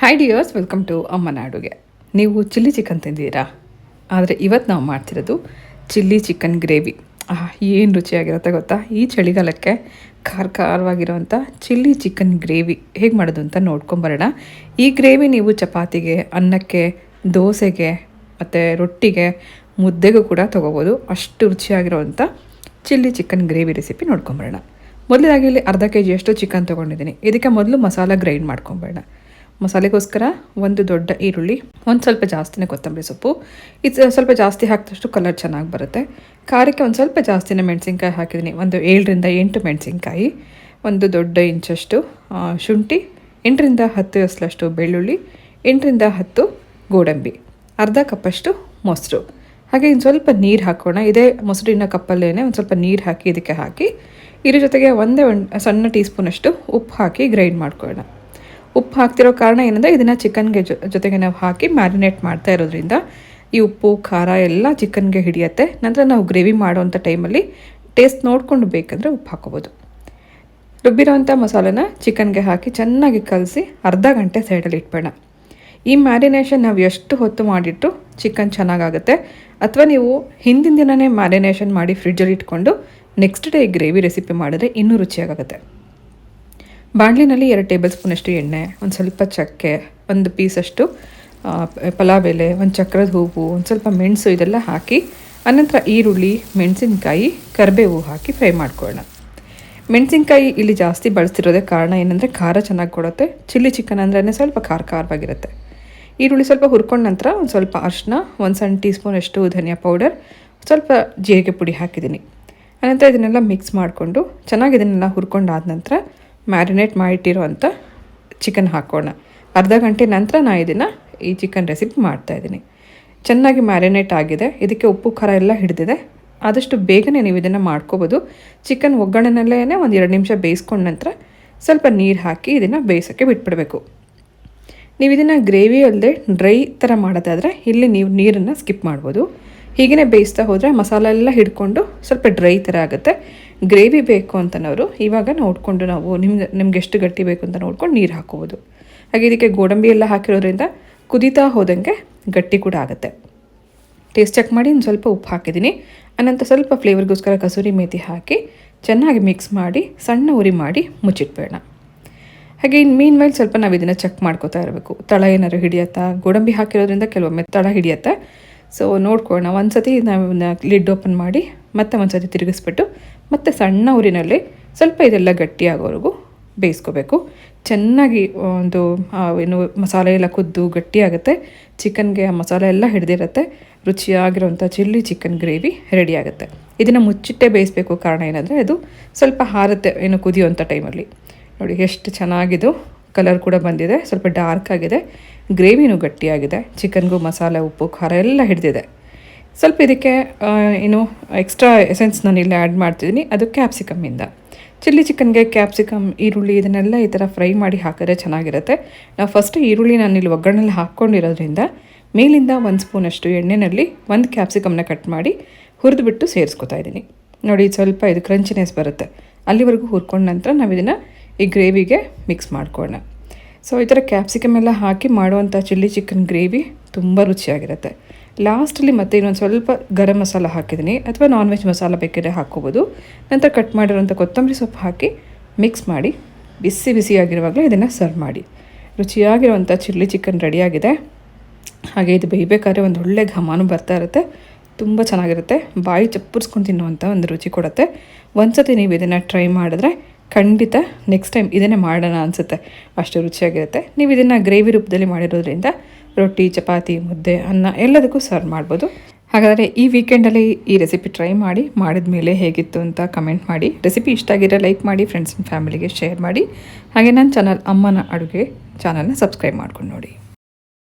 Hi dears welcome to ಅಮ್ಮನ ಅಡುಗೆ ನೀವು ಚಿಲ್ಲಿ ಚಿಕನ್ ತಿಂದಿದ್ದೀರಾ? ಆದರೆ ಇವತ್ತು ನಾವು ಮಾಡ್ತಿರೋದು ಚಿಲ್ಲಿ ಚಿಕನ್ ಗ್ರೇವಿ ಏನು ರುಚಿಯಾಗಿರುತ್ತೆ ಗೊತ್ತಾ? ಈ ಚಳಿಗಾಲಕ್ಕೆ ಖಾರ ಖಾರವಾಗಿರೋವಂಥ ಚಿಲ್ಲಿ ಚಿಕನ್ ಗ್ರೇವಿ ಹೇಗೆ ಮಾಡೋದು ಅಂತ ನೋಡ್ಕೊಂಬರೋಣ. ಈ ಗ್ರೇವಿ ನೀವು ಚಪಾತಿಗೆ, ಅನ್ನಕ್ಕೆ, ದೋಸೆಗೆ, ಮತ್ತು ರೊಟ್ಟಿಗೆ, ಮುದ್ದೆಗೂ ಕೂಡ ತೊಗೋಬೋದು. ಅಷ್ಟು ರುಚಿಯಾಗಿರೋವಂಥ ಚಿಲ್ಲಿ ಚಿಕನ್ ಗ್ರೇವಿ ರೆಸಿಪಿ ನೋಡ್ಕೊಂಬರೋಣ. ಮೊದಲಾಗಿ ಇಲ್ಲಿ ಅರ್ಧ ಕೆ ಜಿಯಷ್ಟು ಚಿಕನ್ ತೊಗೊಂಡಿದ್ದೀನಿ. ಇದಕ್ಕೆ ಮೊದಲು ಮಸಾಲ ಗ್ರೈಂಡ್ ಮಾಡ್ಕೊಂಬೇಡ ಮಸಾಲೆಗೋಸ್ಕರ ಒಂದು ದೊಡ್ಡ ಈರುಳ್ಳಿ, ಒಂದು ಸ್ವಲ್ಪ ಜಾಸ್ತಿನೇ ಕೊತ್ತಂಬರಿ ಸೊಪ್ಪು. ಇದು ಸ್ವಲ್ಪ ಜಾಸ್ತಿ ಹಾಕಿದಷ್ಟು ಕಲರ್ ಚೆನ್ನಾಗಿ ಬರುತ್ತೆ. ಖಾರಕ್ಕೆ ಒಂದು ಸ್ವಲ್ಪ ಜಾಸ್ತಿನೇ ಮೆಣಸಿನ್ಕಾಯಿ ಹಾಕಿದ್ದೀನಿ. ಒಂದು ಏಳರಿಂದ ಎಂಟು ಮೆಣಸಿನ್ಕಾಯಿ, ಒಂದು ದೊಡ್ಡ ಇಂಚಷ್ಟು ಶುಂಠಿ, ಎಂಟರಿಂದ ಹತ್ತು ಎಸ್ಲಷ್ಟು ಬೆಳ್ಳುಳ್ಳಿ, ಎಂಟರಿಂದ ಹತ್ತು ಗೋಡಂಬಿ, ಅರ್ಧ ಕಪ್ಪಷ್ಟು ಮೊಸರು. ಹಾಗೆ ಇನ್ನು ಸ್ವಲ್ಪ ನೀರು ಹಾಕೋಣ. ಇದೇ ಮೊಸರಿನ ಕಪ್ಪಲ್ಲೇ ಒಂದು ಸ್ವಲ್ಪ ನೀರು ಹಾಕಿ, ಇದಕ್ಕೆ ಹಾಕಿ, ಇದ್ರ ಜೊತೆಗೆ ಒಂದೇ ಒಂದು ಸಣ್ಣ ಟೀ ಸ್ಪೂನಷ್ಟು ಉಪ್ಪು ಹಾಕಿ ಗ್ರೈಂಡ್ ಮಾಡ್ಕೊಳ್ಳೋಣ. ಉಪ್ಪು ಹಾಕ್ತಿರೋ ಕಾರಣ ಏನಂದರೆ ಇದನ್ನು ಚಿಕನ್ಗೆ ಜೊತೆಗೆ ನಾವು ಹಾಕಿ ಮ್ಯಾರಿನೇಟ್ ಮಾಡ್ತಾ ಇರೋದ್ರಿಂದ ಈ ಉಪ್ಪು, ಖಾರ ಎಲ್ಲ ಚಿಕನ್ಗೆ ಹಿಡಿಯುತ್ತೆ. ನಂತರ ನಾವು ಗ್ರೇವಿ ಮಾಡೋವಂಥ ಟೈಮಲ್ಲಿ ಟೇಸ್ಟ್ ನೋಡಿಕೊಂಡು ಬೇಕಂದರೆ ಉಪ್ಪು ಹಾಕೋಬೋದು. ರುಬ್ಬಿರೋವಂಥ ಮಸಾಲೆನ ಚಿಕನ್ಗೆ ಹಾಕಿ ಚೆನ್ನಾಗಿ ಕಲಸಿ ಅರ್ಧ ಗಂಟೆ ಸೈಡಲ್ಲಿ ಇಟ್ಬೇಡ. ಈ ಮ್ಯಾರಿನೇಷನ್ ನಾವು ಎಷ್ಟು ಹೊತ್ತು ಮಾಡಿಟ್ಟು ಚಿಕನ್ ಚೆನ್ನಾಗಾಗುತ್ತೆ. ಅಥವಾ ನೀವು ಹಿಂದಿನ ದಿನವೇ ಮ್ಯಾರಿನೇಷನ್ ಮಾಡಿ ಫ್ರಿಡ್ಜಲ್ಲಿ ಇಟ್ಕೊಂಡು ನೆಕ್ಸ್ಟ್ ಡೇ ಗ್ರೇವಿ ರೆಸಿಪಿ ಮಾಡಿದ್ರೆ ಇನ್ನೂ ರುಚಿಯಾಗುತ್ತೆ. ಬಾಣಲಿನಲ್ಲಿ ಎರಡು ಟೇಬಲ್ ಸ್ಪೂನಷ್ಟು ಎಣ್ಣೆ, ಒಂದು ಸ್ವಲ್ಪ ಚಕ್ಕೆ, ಒಂದು ಪೀಸಷ್ಟು ಪಲಾವ್ ಎಲೆ ಒಂದು ಚಕ್ರದ ಹೂವು, ಒಂದು ಸ್ವಲ್ಪ ಮೆಣಸು ಇದೆಲ್ಲ ಹಾಕಿ, ಅನಂತರ ಈರುಳ್ಳಿ, ಮೆಣಸಿನ್ಕಾಯಿ, ಕರಿಬೇವು ಹಾಕಿ ಫ್ರೈ ಮಾಡ್ಕೊಳ್ಳೋಣ. ಮೆಣಸಿನ್ಕಾಯಿ ಇಲ್ಲಿ ಜಾಸ್ತಿ ಬಳಸ್ತಿರೋದೇ ಕಾರಣ ಏನಂದರೆ ಖಾರ ಚೆನ್ನಾಗಿ ಕೊಡುತ್ತೆ, ಚಿಲ್ಲಿ ಚಿಕನ್ ಅಂದ್ರೆ ಸ್ವಲ್ಪ ಖಾರ ಖಾರವಾಗಿರುತ್ತೆ. ಈರುಳ್ಳಿ ಸ್ವಲ್ಪ ಹುರ್ಕೊಂಡ ನಂತರ ಒಂದು ಸ್ವಲ್ಪ ಅರಿಶಿನ, ಒಂದು ಸಣ್ಣ ಟೀ ಸ್ಪೂನಷ್ಟು ಧನಿಯಾ ಪೌಡರ್, ಸ್ವಲ್ಪ ಜೀರಿಗೆ ಪುಡಿ ಹಾಕಿದ್ದೀನಿ. ಅನಂತರ ಇದನ್ನೆಲ್ಲ ಮಿಕ್ಸ್ ಮಾಡಿಕೊಂಡು ಚೆನ್ನಾಗಿ ಇದನ್ನೆಲ್ಲ ಹುರ್ಕೊಂಡಾದ ನಂತರ ಮ್ಯಾರಿನೇಟ್ ಮಾಡಿಟ್ಟಿರುವಂಥ ಚಿಕನ್ ಹಾಕೋಣ. ಅರ್ಧ ಗಂಟೆ ನಂತರ ನಾನು ಇದನ್ನು ಈ ಚಿಕನ್ ರೆಸಿಪಿ ಮಾಡ್ತಾಯಿದ್ದೀನಿ ಚೆನ್ನಾಗಿ ಮ್ಯಾರಿನೇಟ್ ಆಗಿದೆ. ಇದಕ್ಕೆ ಉಪ್ಪು, ಖಾರ ಎಲ್ಲ ಹಿಡಿದಿದೆ. ಆದಷ್ಟು ಬೇಗನೆ ನೀವು ಇದನ್ನು ಮಾಡ್ಕೋಬೋದು. ಚಿಕನ್ ಒಗ್ಗರಣೆನಲ್ಲೇ ಒಂದು ಎರಡು ನಿಮಿಷ ಬೇಯಿಸ್ಕೊಂಡ ನಂತರ ಸ್ವಲ್ಪ ನೀರು ಹಾಕಿ ಇದನ್ನು ಬೇಯಿಸೋಕ್ಕೆ ಬಿಟ್ಬಿಡಬೇಕು. ನೀವು ಇದನ್ನು ಗ್ರೇವಿ ಅಲ್ಲದೆ ಡ್ರೈ ಥರ ಮಾಡೋದಾದರೆ ಇಲ್ಲಿ ನೀವು ನೀರನ್ನು ಸ್ಕಿಪ್ ಮಾಡ್ಬೋದು. ಹೀಗೇ ಬೇಯಿಸ್ತಾ ಹೋದರೆ ಮಸಾಲೆ ಎಲ್ಲ ಹಿಡ್ಕೊಂಡು ಸ್ವಲ್ಪ ಡ್ರೈ ಥರ ಆಗುತ್ತೆ. ಗ್ರೇವಿ ಬೇಕು ಅಂತನವರು ಇವಾಗ ನೋಡಿಕೊಂಡು ನಾವು ನಿಮ್ಗೆ ನಿಮ್ಗೆ ಎಷ್ಟು ಗಟ್ಟಿ ಬೇಕು ಅಂತ ನೋಡ್ಕೊಂಡು ನೀರು ಹಾಕೋಬೋದು. ಹಾಗೆ ಇದಕ್ಕೆ ಗೋಡಂಬಿ ಎಲ್ಲ ಹಾಕಿರೋದ್ರಿಂದ ಕುದೀತಾ ಹೋದಂಗೆ ಗಟ್ಟಿ ಕೂಡ ಆಗುತ್ತೆ. ಟೇಸ್ಟ್ ಚೆಕ್ ಮಾಡಿ ಒಂದು ಸ್ವಲ್ಪ ಉಪ್ಪು ಹಾಕಿದ್ದೀನಿ. ಅನಂತರ ಸ್ವಲ್ಪ ಫ್ಲೇವರ್ಗೋಸ್ಕರ ಕಸೂರಿ ಮೇತಿ ಹಾಕಿ ಚೆನ್ನಾಗಿ ಮಿಕ್ಸ್ ಮಾಡಿ, ಸಣ್ಣ ಉರಿ ಮಾಡಿ ಮುಚ್ಚಿಟ್ಬೇಡ ಹಾಗೆ ಇನ್ನು ಮೀನ್ ಮೇಲೆ ಸ್ವಲ್ಪ ನಾವು ಇದನ್ನು ಚೆಕ್ ಮಾಡ್ಕೋತಾ ಇರಬೇಕು. ತಳ ಏನಾದ್ರು ಹಿಡಿಯತ್ತಾ? ಗೋಡಂಬಿ ಹಾಕಿರೋದ್ರಿಂದ ಕೆಲವೊಮ್ಮೆ ತಳ ಹಿಡಿಯತ್ತೆ. ಸೊ ನೋಡ್ಕೊಳ್ಳೋಣ. ಒಂದು ಸತಿ ನಾವು ಲಿಡ್ ಓಪನ್ ಮಾಡಿ ಮತ್ತೆ ಒಂದು ಸರ್ತಿ ತಿರುಗಿಸ್ಬಿಟ್ಟು ಮತ್ತೆ ಸಣ್ಣ ಊರಿನಲ್ಲಿ ಸ್ವಲ್ಪ ಇದೆಲ್ಲ ಗಟ್ಟಿಯಾಗೋವರೆಗೂ ಬೇಯಿಸ್ಕೋಬೇಕು. ಚೆನ್ನಾಗಿ ಒಂದು ಏನು ಮಸಾಲೆ ಎಲ್ಲ ಕುದ್ದು ಗಟ್ಟಿಯಾಗುತ್ತೆ. ಚಿಕನ್ಗೆ ಆ ಮಸಾಲೆ ಎಲ್ಲ ಹಿಡಿದಿರುತ್ತೆ. ರುಚಿಯಾಗಿರುವಂಥ ಚಿಲ್ಲಿ ಚಿಕನ್ ಗ್ರೇವಿ ರೆಡಿ ಆಗುತ್ತೆ. ಇದನ್ನು ಮುಚ್ಚಿಟ್ಟೆ ಬೇಯಿಸಬೇಕು. ಕಾರಣ ಏನಂದರೆ ಅದು ಸ್ವಲ್ಪ ಹಾರುತ್ತೆ, ಏನು ಕುದಿಯುವಂಥ ಟೈಮಲ್ಲಿ. ನೋಡಿ, ಎಷ್ಟು ಚೆನ್ನಾಗಿದು ಕಲರ್ ಕೂಡ ಬಂದಿದೆ. ಸ್ವಲ್ಪ ಡಾರ್ಕ್ ಆಗಿದೆ. ಗ್ರೇವಿನೂ ಗಟ್ಟಿಯಾಗಿದೆ. ಚಿಕನ್ಗೂ ಮಸಾಲೆ, ಉಪ್ಪು, ಖಾರ ಎಲ್ಲ ಹಿಡಿದಿದೆ. ಸ್ವಲ್ಪ ಇದಕ್ಕೆ ಏನು ಎಕ್ಸ್ಟ್ರಾ ಎಸೆನ್ಸ್ ನಾನು ಇಲ್ಲಿ ಆ್ಯಡ್ ಮಾಡ್ತಿದ್ದೀನಿ ಅದು ಕ್ಯಾಪ್ಸಿಕಮ್ಮಿಂದ ಚಿಲ್ಲಿ ಚಿಕನ್ಗೆ ಕ್ಯಾಪ್ಸಿಕಮ್ ಈರುಳ್ಳಿ ಇದನ್ನೆಲ್ಲ ಈ ಥರ ಫ್ರೈ ಮಾಡಿ ಹಾಕಿದ್ರೆ ಚೆನ್ನಾಗಿರುತ್ತೆ. ನಾವು ಫಸ್ಟ್ ಈರುಳ್ಳಿ ನಾನು ಇಲ್ಲಿ ಒಗ್ಗರಣೆಲಿ ಹಾಕ್ಕೊಂಡಿರೋದ್ರಿಂದ ಮೇಲಿಂದ ಒಂದು ಸ್ಪೂನಷ್ಟು ಎಣ್ಣೆಯಲ್ಲಿ ಒಂದು ಕ್ಯಾಪ್ಸಿಕಮ್ನ ಕಟ್ ಮಾಡಿ ಹುರಿದುಬಿಟ್ಟು ಸೇರಿಸ್ಕೊತಾ ಇದ್ದೀನಿ ನೋಡಿ, ಸ್ವಲ್ಪ ಇದು ಕ್ರಂಚಿನೆಸ್ ಬರುತ್ತೆ. ಅಲ್ಲಿವರೆಗೂ ಹುರ್ಕೊಂಡ ನಂತರ ನಾವು ಇದನ್ನು ಈ ಗ್ರೇವಿಗೆ ಮಿಕ್ಸ್ ಮಾಡ್ಕೊಳ್ಳೋಣ ಸೊ ಈ ಥರ ಕ್ಯಾಪ್ಸಿಕಮ್ ಎಲ್ಲ ಹಾಕಿ ಮಾಡುವಂಥ ಚಿಲ್ಲಿ ಚಿಕನ್ ಗ್ರೇವಿ ತುಂಬ ರುಚಿಯಾಗಿರುತ್ತೆ. ಲಾಸ್ಟಲ್ಲಿ ಮತ್ತೆ ಇನ್ನೊಂದು ಸ್ವಲ್ಪ ಗರಂ ಮಸಾಲ ಹಾಕಿದ್ದೀನಿ ಅಥವಾ ನಾನ್ ವೆಜ್ ಮಸಾಲ ಬೇಕಿದ್ರೆ ಹಾಕ್ಕೋಬೋದು. ನಂತರ ಕಟ್ ಮಾಡಿರೋಂಥ ಕೊತ್ತಂಬರಿ ಸೊಪ್ಪು ಹಾಕಿ ಮಿಕ್ಸ್ ಮಾಡಿ, ಬಿಸಿ ಬಿಸಿಯಾಗಿರುವಾಗಲೇ ಇದನ್ನು ಸರ್ವ್ ಮಾಡಿ. ರುಚಿಯಾಗಿರುವಂಥ ಚಿಲ್ಲಿ ಚಿಕನ್ ರೆಡಿಯಾಗಿದೆ ಹಾಗೆ ಇದು ಬೇಯಬೇಕಾದ್ರೆ ಒಂದು ಒಳ್ಳೆ ಘಮಾನು ಬರ್ತಾ ಇರುತ್ತೆ. ತುಂಬ ಚೆನ್ನಾಗಿರುತ್ತೆ. ಬಾಯಿ ಚಪ್ಪರ್ಸ್ಕೊಂಡು ತಿನ್ನುವಂಥ ಒಂದು ರುಚಿ ಕೊಡುತ್ತೆ. ಒಂದ್ಸತಿ ನೀವು ಇದನ್ನು ಟ್ರೈ ಮಾಡಿದ್ರೆ ಖಂಡಿತ ನೆಕ್ಸ್ಟ್ ಟೈಮ್ ಇದನ್ನೇ ಮಾಡೋಣ ಅನಿಸುತ್ತೆ. ಅಷ್ಟು ರುಚಿಯಾಗಿರುತ್ತೆ. ನೀವು ಇದನ್ನು ಗ್ರೇವಿ ರೂಪದಲ್ಲಿ ಮಾಡಿರೋದ್ರಿಂದ ರೊಟ್ಟಿ, ಚಪಾತಿ, ಮುದ್ದೆ, ಅನ್ನ ಎಲ್ಲದಕ್ಕೂ ಸರ್ವ್ ಮಾಡ್ಬೋದು. ಹಾಗಾದರೆ ಈ ವೀಕೆಂಡಲ್ಲಿ ಈ ರೆಸಿಪಿ ಟ್ರೈ ಮಾಡಿ, ಮಾಡಿದ ಮೇಲೆ ಹೇಗಿತ್ತು ಅಂತ ಕಮೆಂಟ್ ಮಾಡಿ. ರೆಸಿಪಿ ಇಷ್ಟ ಆಗಿರೋ ಲೈಕ್ ಮಾಡಿ ಫ್ರೆಂಡ್ಸ್ ಆ್ಯಂಡ್ ಫ್ಯಾಮಿಲಿಗೆ ಶೇರ್ ಮಾಡಿ. ಹಾಗೆ ನನ್ನ ಚಾನಲ್ ಅಮ್ಮನ ಅಡುಗೆ ಚಾನಲ್ನ ಸಬ್ಸ್ಕ್ರೈಬ್ ಮಾಡ್ಕೊಂಡು ನೋಡಿ.